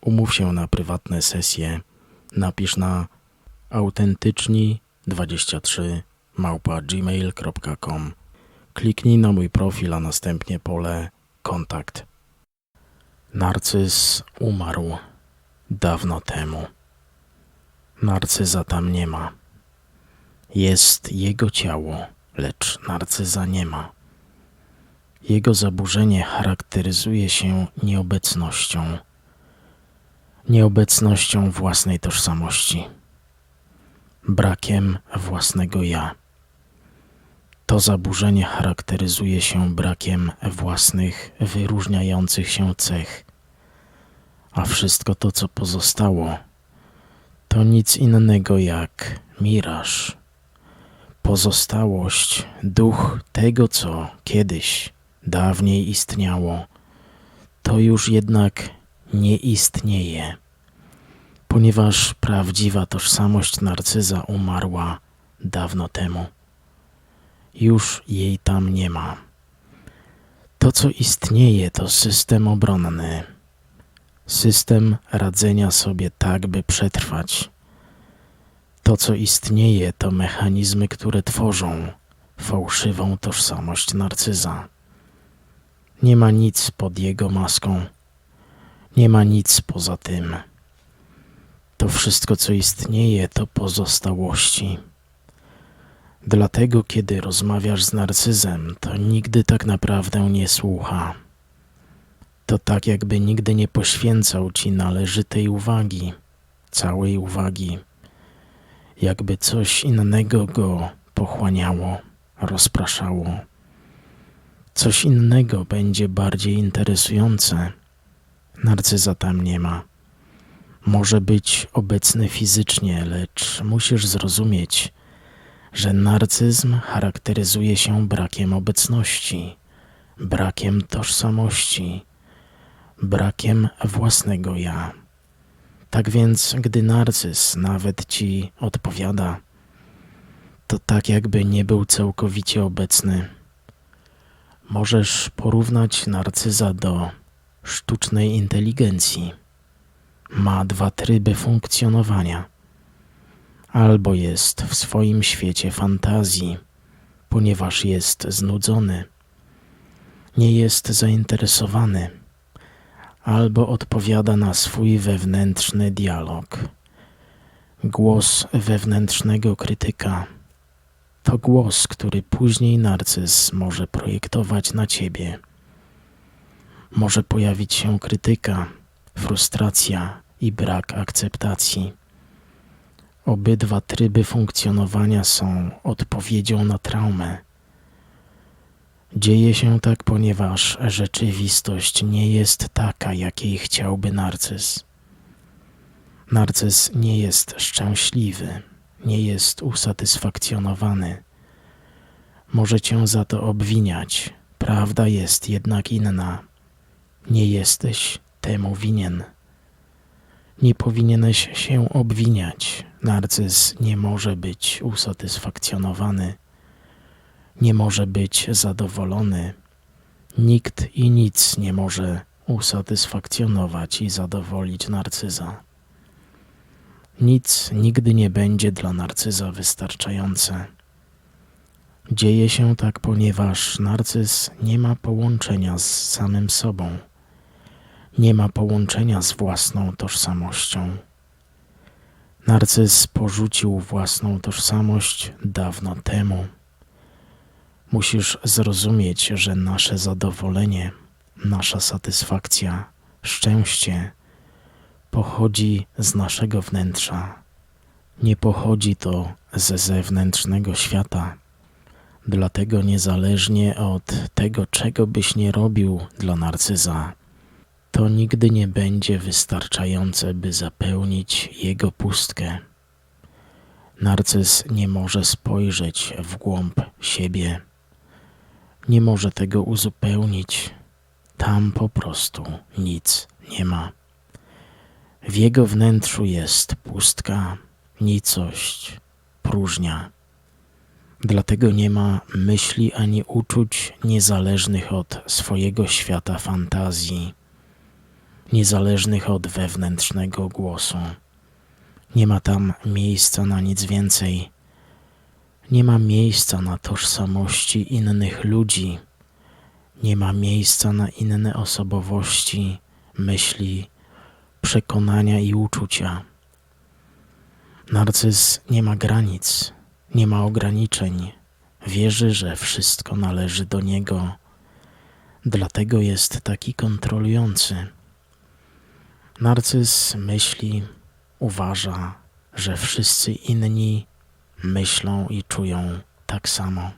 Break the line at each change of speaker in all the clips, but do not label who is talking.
Umów się na prywatne sesje. Napisz na autentyczni23 małpa gmail.com. Kliknij na mój profil, a następnie pole kontakt. Narcyz umarł dawno temu. Narcyza tam nie ma. Jest jego ciało, lecz narcyza nie ma. Jego zaburzenie charakteryzuje się nieobecnością. Nieobecnością własnej tożsamości, brakiem własnego ja. To zaburzenie charakteryzuje się brakiem własnych, wyróżniających się cech, a wszystko to, co pozostało, to nic innego jak miraż, pozostałość, duch tego, co kiedyś, dawniej istniało, to już jednak nie istnieje, ponieważ prawdziwa tożsamość narcyza umarła dawno temu. Już jej tam nie ma. To, co istnieje, to system obronny, system radzenia sobie tak, by przetrwać. To, co istnieje, to mechanizmy, które tworzą fałszywą tożsamość narcyza. Nie ma nic pod jego maską, nie ma nic poza tym. To wszystko, co istnieje, to pozostałości. Dlatego, kiedy rozmawiasz z narcyzem, to nigdy tak naprawdę nie słucha. To tak, jakby nigdy nie poświęcał ci należytej uwagi, całej uwagi, jakby coś innego go pochłaniało, rozpraszało. Coś innego będzie bardziej interesujące. Narcyza tam nie ma. Może być obecny fizycznie, lecz musisz zrozumieć, że narcyzm charakteryzuje się brakiem obecności, brakiem tożsamości, brakiem własnego ja. Tak więc, gdy narcyz nawet ci odpowiada, to tak jakby nie był całkowicie obecny. Możesz porównać narcyza do sztucznej inteligencji. Ma dwa tryby funkcjonowania. Albo jest w swoim świecie fantazji, ponieważ jest znudzony, nie jest zainteresowany, albo odpowiada na swój wewnętrzny dialog. Głos wewnętrznego krytyka to głos, który później narcyz może projektować na ciebie. Może pojawić się krytyka, frustracja i brak akceptacji. Obydwa tryby funkcjonowania są odpowiedzią na traumę. Dzieje się tak, ponieważ rzeczywistość nie jest taka, jakiej chciałby narcyz. Narcyz nie jest szczęśliwy, nie jest usatysfakcjonowany. Może cię za to obwiniać, prawda jest jednak inna. Nie jesteś temu winien. Nie powinieneś się obwiniać. Narcyz nie może być usatysfakcjonowany, nie może być zadowolony. Nikt i nic nie może usatysfakcjonować i zadowolić narcyza. Nic nigdy nie będzie dla narcyza wystarczające. Dzieje się tak, ponieważ narcyz nie ma połączenia z samym sobą, nie ma połączenia z własną tożsamością. Narcyz porzucił własną tożsamość dawno temu. Musisz zrozumieć, że nasze zadowolenie, nasza satysfakcja, szczęście pochodzi z naszego wnętrza. Nie pochodzi to ze zewnętrznego świata. Dlatego niezależnie od tego, czego byś nie robił dla narcyza, to nigdy nie będzie wystarczające, by zapełnić jego pustkę. Narcyz nie może spojrzeć w głąb siebie, nie może tego uzupełnić. Tam po prostu nic nie ma. W jego wnętrzu jest pustka, nicość, próżnia. Dlatego nie ma myśli ani uczuć niezależnych od swojego świata fantazji, niezależnych od wewnętrznego głosu. Nie ma tam miejsca na nic więcej. Nie ma miejsca na tożsamości innych ludzi. Nie ma miejsca na inne osobowości, myśli, przekonania i uczucia. Narcyz nie ma granic, nie ma ograniczeń. Wierzy, że wszystko należy do niego. Dlatego jest taki kontrolujący. Narcyz myśli, uważa, że wszyscy inni myślą i czują tak samo.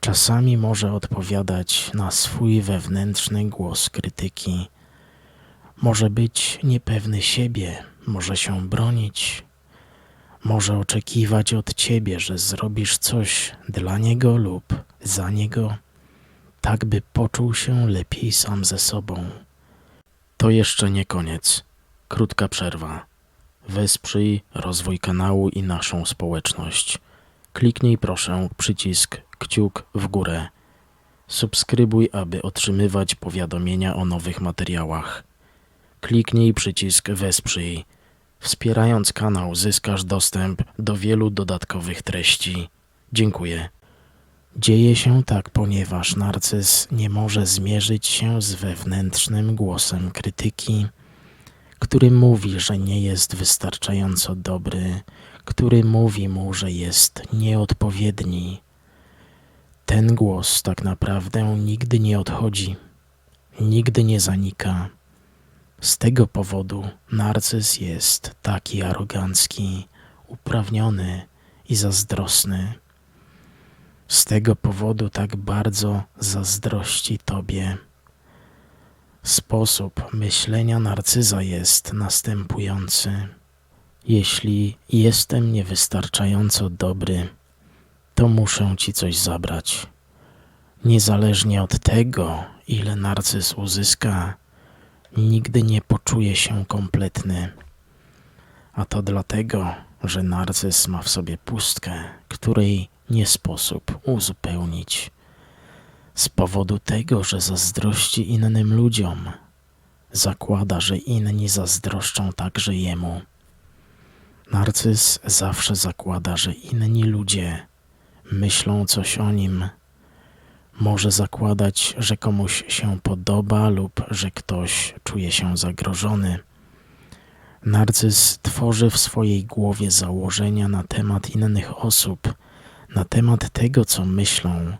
Czasami może odpowiadać na swój wewnętrzny głos krytyki. Może być niepewny siebie, może się bronić, może oczekiwać od ciebie, że zrobisz coś dla niego lub za niego, tak by poczuł się lepiej sam ze sobą. To jeszcze nie koniec. Krótka przerwa. Wesprzyj rozwój kanału i naszą społeczność. Kliknij proszę przycisk kciuk w górę. Subskrybuj, aby otrzymywać powiadomienia o nowych materiałach. Kliknij przycisk Wesprzyj. Wspierając kanał zyskasz dostęp do wielu dodatkowych treści. Dziękuję. Dzieje się tak, ponieważ narcyz nie może zmierzyć się z wewnętrznym głosem krytyki, który mówi, że nie jest wystarczająco dobry, który mówi mu, że jest nieodpowiedni. Ten głos tak naprawdę nigdy nie odchodzi, nigdy nie zanika. Z tego powodu narcyz jest taki arogancki, uprawniony i zazdrosny. Z tego powodu tak bardzo zazdrości Tobie. Sposób myślenia narcyza jest następujący. Jeśli jestem niewystarczająco dobry, to muszę Ci coś zabrać. Niezależnie od tego, ile narcyz uzyska, nigdy nie poczuje się kompletny. A to dlatego, że narcyz ma w sobie pustkę, której nie sposób uzupełnić. Z powodu tego, że zazdrości innym ludziom, zakłada, że inni zazdroszczą także jemu. Narcyz zawsze zakłada, że inni ludzie myślą coś o nim. Może zakładać, że komuś się podoba lub że ktoś czuje się zagrożony. Narcyz tworzy w swojej głowie założenia na temat innych osób, na temat tego, co myślą.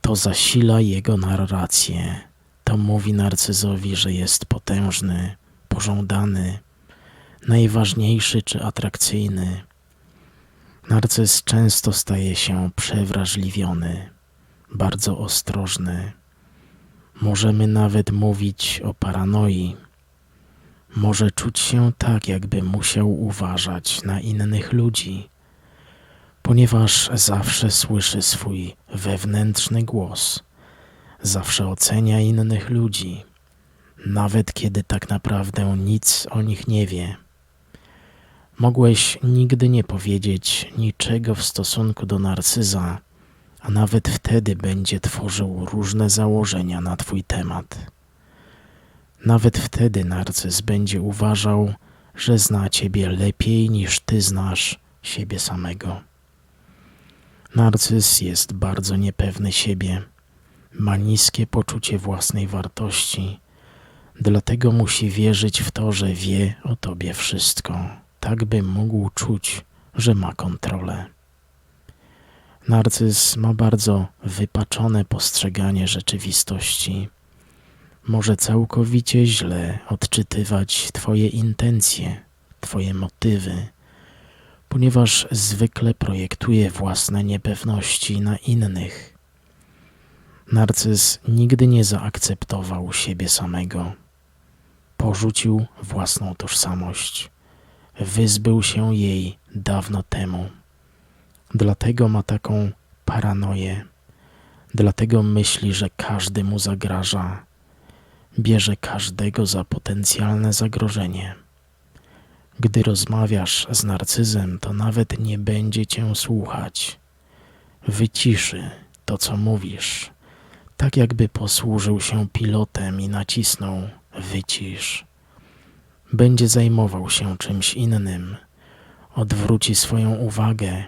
To zasila jego narrację. To mówi narcyzowi, że jest potężny, pożądany, najważniejszy czy atrakcyjny. Narcyz często staje się przewrażliwiony, bardzo ostrożny. Możemy nawet mówić o paranoi. Może czuć się tak, jakby musiał uważać na innych ludzi, ponieważ zawsze słyszy swój wewnętrzny głos, zawsze ocenia innych ludzi, nawet kiedy tak naprawdę nic o nich nie wie. Mogłeś nigdy nie powiedzieć niczego w stosunku do narcyza, a nawet wtedy będzie tworzył różne założenia na Twój temat. Nawet wtedy narcyz będzie uważał, że zna Ciebie lepiej niż Ty znasz siebie samego. Narcyz jest bardzo niepewny siebie, ma niskie poczucie własnej wartości, dlatego musi wierzyć w to, że wie o Tobie wszystko tak by mógł czuć, że ma kontrolę. Narcyz ma bardzo wypaczone postrzeganie rzeczywistości. Może całkowicie źle odczytywać Twoje intencje, Twoje motywy, ponieważ zwykle projektuje własne niepewności na innych. Narcyz nigdy nie zaakceptował siebie samego porzucił własną tożsamość. Wyzbył się jej dawno temu. Dlatego ma taką paranoję. Dlatego myśli, że każdy mu zagraża. Bierze każdego za potencjalne zagrożenie. Gdy rozmawiasz z narcyzem, to nawet nie będzie cię słuchać. Wyciszy to, co mówisz, tak jakby posłużył się pilotem i nacisnął wycisz. Będzie zajmował się czymś innym, odwróci swoją uwagę,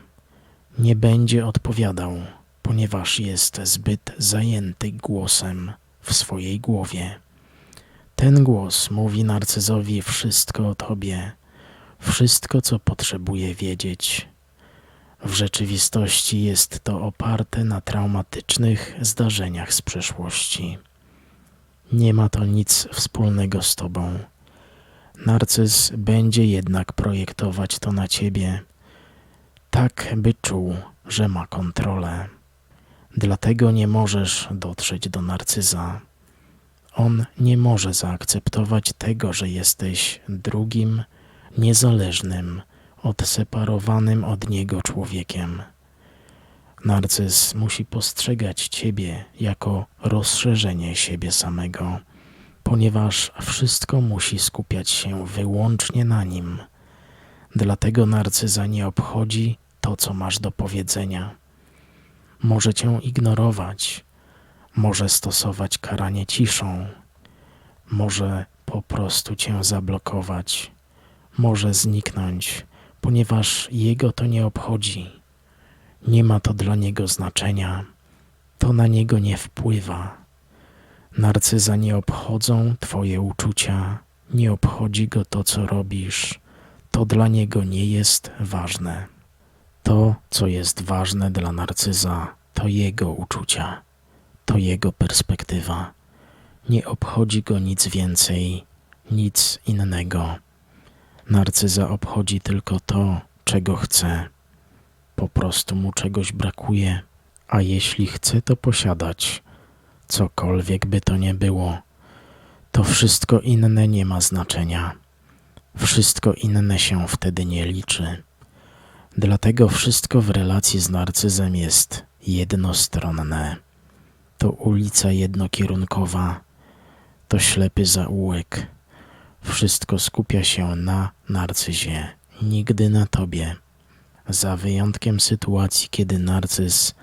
nie będzie odpowiadał, ponieważ jest zbyt zajęty głosem w swojej głowie. Ten głos mówi narcyzowi wszystko o tobie, wszystko, co potrzebuje wiedzieć. W rzeczywistości jest to oparte na traumatycznych zdarzeniach z przeszłości. Nie ma to nic wspólnego z tobą. Narcyz będzie jednak projektować to na ciebie, tak by czuł, że ma kontrolę. Dlatego nie możesz dotrzeć do narcyza. On nie może zaakceptować tego, że jesteś drugim, niezależnym, odseparowanym od niego człowiekiem. Narcyz musi postrzegać ciebie jako rozszerzenie siebie samego, ponieważ wszystko musi skupiać się wyłącznie na nim. Dlatego narcyza nie obchodzi to, co masz do powiedzenia. Może cię ignorować, może stosować karanie ciszą, może po prostu cię zablokować, może zniknąć, ponieważ jego to nie obchodzi. Nie ma to dla niego znaczenia, to na niego nie wpływa. Narcyza nie obchodzą Twoje uczucia, nie obchodzi go to, co robisz, to dla niego nie jest ważne. To, co jest ważne dla narcyza, to jego uczucia, to jego perspektywa. Nie obchodzi go nic więcej, nic innego. Narcyza obchodzi tylko to, czego chce. Po prostu mu czegoś brakuje, a jeśli chce to posiadać, cokolwiek by to nie było, to wszystko inne nie ma znaczenia. Wszystko inne się wtedy nie liczy. Dlatego wszystko w relacji z narcyzem jest jednostronne. To ulica jednokierunkowa, to ślepy zaułek. Wszystko skupia się na narcyzie, nigdy na tobie. Za wyjątkiem sytuacji, kiedy narcyz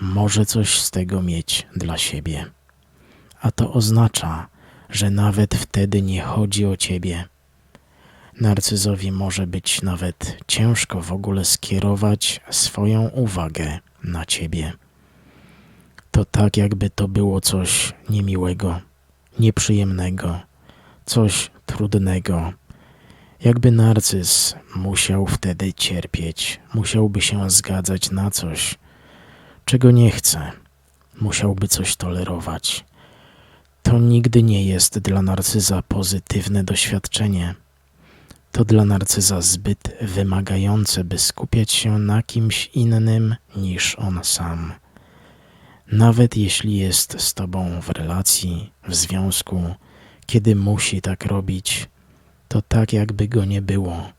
może coś z tego mieć dla siebie. A to oznacza, że nawet wtedy nie chodzi o ciebie Narcyzowi może być nawet ciężko w ogóle skierować swoją uwagę na ciebie. To tak, jakby to było coś niemiłego, nieprzyjemnego, coś trudnego. Jakby narcyz musiał wtedy cierpieć, musiałby się zgadzać na coś, czego nie chce, musiałby coś tolerować. To nigdy nie jest dla narcyza pozytywne doświadczenie to dla narcyza zbyt wymagające, by skupiać się na kimś innym niż on sam. Nawet jeśli jest z tobą w relacji, w związku, kiedy musi tak robić, to tak jakby go nie było.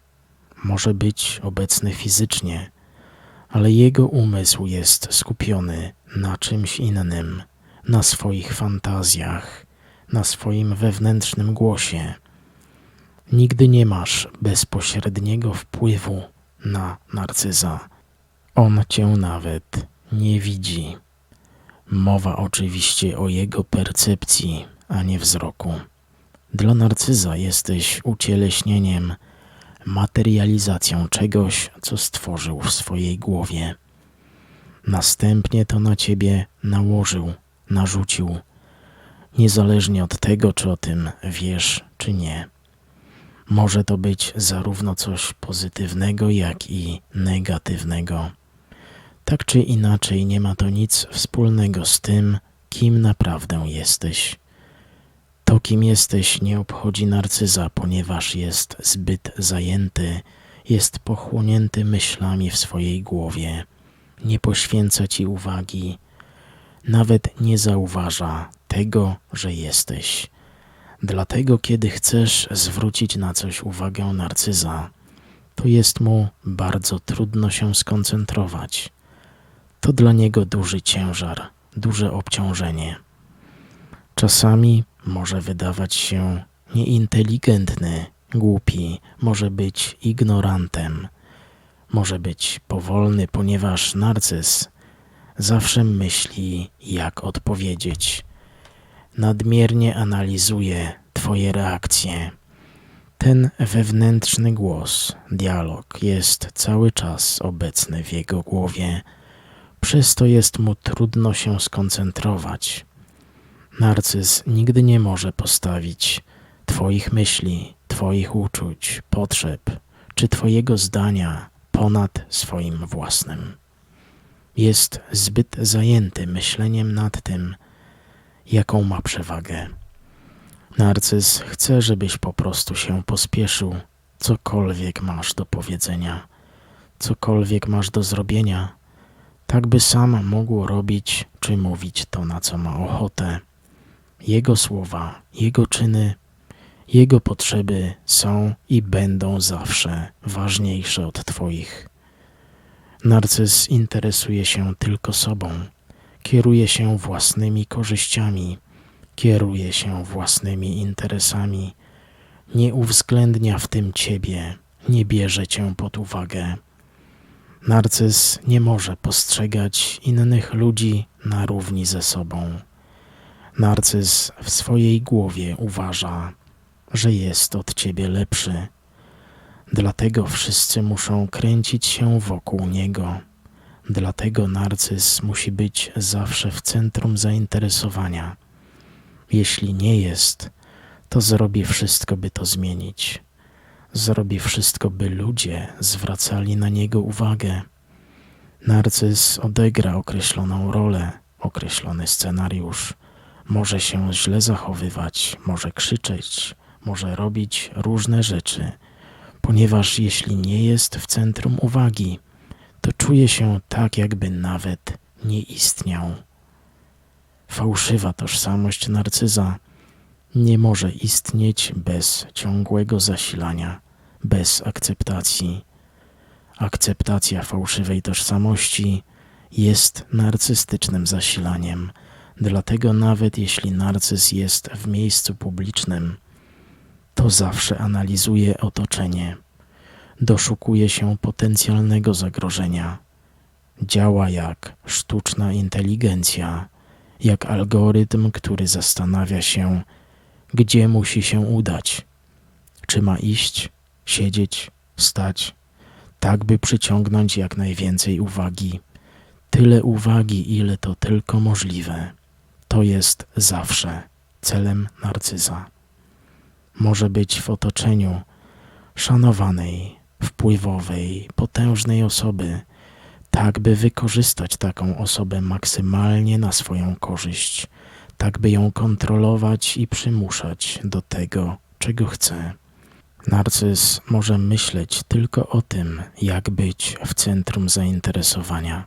Może być obecny fizycznie, ale jego umysł jest skupiony na czymś innym, na swoich fantazjach, na swoim wewnętrznym głosie Nigdy nie masz bezpośredniego wpływu na narcyza. On cię nawet nie widzi. Mowa oczywiście o jego percepcji, a nie wzroku. Dla narcyza jesteś ucieleśnieniem, materializacją czegoś, co stworzył w swojej głowie. Następnie to na ciebie nałożył, narzucił, niezależnie od tego, czy o tym wiesz, czy nie. Może to być zarówno coś pozytywnego, jak i negatywnego. Tak czy inaczej, nie ma to nic wspólnego z tym, kim naprawdę jesteś. To, kim jesteś, nie obchodzi narcyza, ponieważ jest zbyt zajęty, jest pochłonięty myślami w swojej głowie, nie poświęca ci uwagi, nawet nie zauważa tego, że jesteś Dlatego, kiedy chcesz zwrócić na coś uwagę narcyza, to jest mu bardzo trudno się skoncentrować. To dla niego duży ciężar, duże obciążenie. Czasami może wydawać się nieinteligentny, głupi, może być ignorantem, może być powolny, ponieważ narcyz zawsze myśli, jak odpowiedzieć. Nadmiernie analizuje Twoje reakcje. Ten wewnętrzny głos, dialog jest cały czas obecny w jego głowie, przez to jest mu trudno się skoncentrować. Narcyz nigdy nie może postawić Twoich myśli, Twoich uczuć, potrzeb czy Twojego zdania ponad swoim własnym. Jest zbyt zajęty myśleniem nad tym, jaką ma przewagę. Narcyz chce, żebyś po prostu się pospieszył, cokolwiek masz do powiedzenia, cokolwiek masz do zrobienia, tak by sam mógł robić czy mówić to, na co ma ochotę. Jego słowa, jego czyny, jego potrzeby są i będą zawsze ważniejsze od Twoich. Narcyz interesuje się tylko sobą, kieruje się własnymi korzyściami, kieruje się własnymi interesami, nie uwzględnia w tym Ciebie, nie bierze Cię pod uwagę. Narcyz nie może postrzegać innych ludzi na równi ze sobą. Narcyz w swojej głowie uważa, że jest od ciebie lepszy. Dlatego wszyscy muszą kręcić się wokół niego. Dlatego narcyz musi być zawsze w centrum zainteresowania. Jeśli nie jest, to zrobi wszystko, by to zmienić. Zrobi wszystko, by ludzie zwracali na niego uwagę. Narcyz odegra określoną rolę, określony scenariusz. Może się źle zachowywać, może krzyczeć, może robić różne rzeczy, ponieważ jeśli nie jest w centrum uwagi, to czuje się tak, jakby nawet nie istniał. Fałszywa tożsamość narcyza nie może istnieć bez ciągłego zasilania, bez akceptacji. Akceptacja fałszywej tożsamości jest narcystycznym zasilaniem, dlatego nawet jeśli narcyz jest w miejscu publicznym, to zawsze analizuje otoczenie, doszukuje się potencjalnego zagrożenia. Działa jak sztuczna inteligencja, jak algorytm, który zastanawia się, gdzie musi się udać. Czy ma iść, siedzieć, stać, tak by przyciągnąć jak najwięcej uwagi. Tyle uwagi, ile to tylko możliwe. To jest zawsze celem narcyza może być w otoczeniu szanowanej, wpływowej, potężnej osoby, tak by wykorzystać taką osobę maksymalnie na swoją korzyść, tak by ją kontrolować i przymuszać do tego, czego chce. Narcyz może myśleć tylko o tym, jak być w centrum zainteresowania.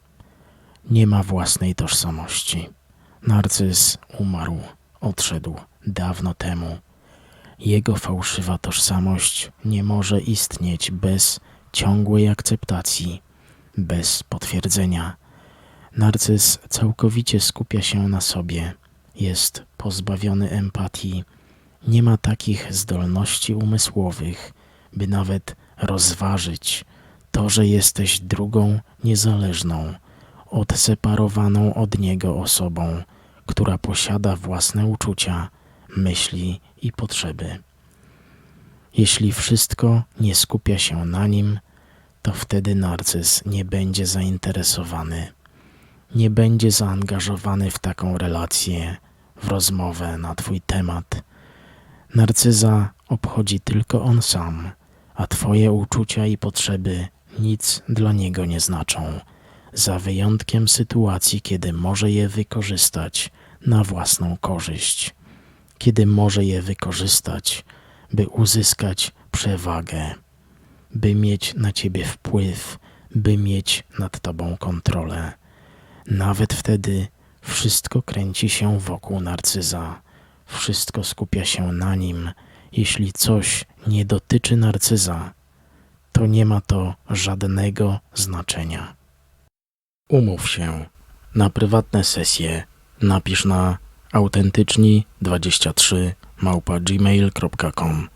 Nie ma własnej tożsamości. Narcyz umarł, odszedł dawno temu jego fałszywa tożsamość nie może istnieć bez ciągłej akceptacji, bez potwierdzenia. Narcyz całkowicie skupia się na sobie, jest pozbawiony empatii, nie ma takich zdolności umysłowych, by nawet rozważyć to, że jesteś drugą, niezależną, odseparowaną od niego osobą, która posiada własne uczucia, myśli i potrzeby. Jeśli wszystko nie skupia się na nim, to wtedy narcyz nie będzie zainteresowany, nie będzie zaangażowany w taką relację, w rozmowę na Twój temat. Narcyza obchodzi tylko on sam, a Twoje uczucia i potrzeby nic dla niego nie znaczą, za wyjątkiem sytuacji, kiedy może je wykorzystać na własną korzyść kiedy może je wykorzystać, by uzyskać przewagę, by mieć na ciebie wpływ, by mieć nad tobą kontrolę. Nawet wtedy wszystko kręci się wokół narcyza. Wszystko skupia się na nim. Jeśli coś nie dotyczy narcyza, to nie ma to żadnego znaczenia. Umów się na prywatne sesje. Napisz na autentyczni23 małpa gmail.com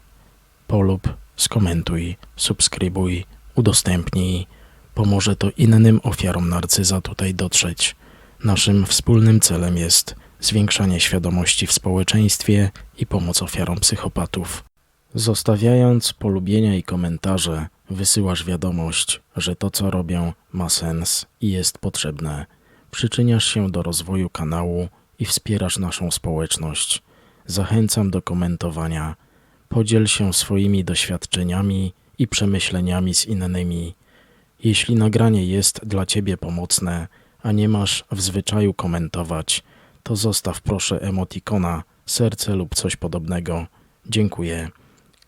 Polub, skomentuj, subskrybuj, udostępnij. Pomoże to innym ofiarom narcyza tutaj dotrzeć. Naszym wspólnym celem jest zwiększanie świadomości w społeczeństwie i pomoc ofiarom psychopatów. Zostawiając polubienia i komentarze, wysyłasz wiadomość, że to co robię ma sens i jest potrzebne. Przyczyniasz się do rozwoju kanału i wspierasz naszą społeczność. Zachęcam do komentowania. Podziel się swoimi doświadczeniami i przemyśleniami z innymi. Jeśli nagranie jest dla Ciebie pomocne, a nie masz w zwyczaju komentować, to zostaw proszę emotikona, serce lub coś podobnego. Dziękuję.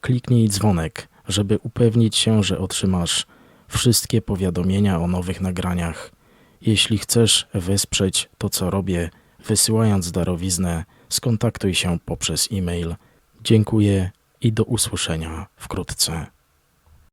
Kliknij dzwonek, żeby upewnić się, że otrzymasz wszystkie powiadomienia o nowych nagraniach. Jeśli chcesz wesprzeć to, co robię, wysyłając darowiznę, skontaktuj się poprzez e-mail. Dziękuję i do usłyszenia wkrótce.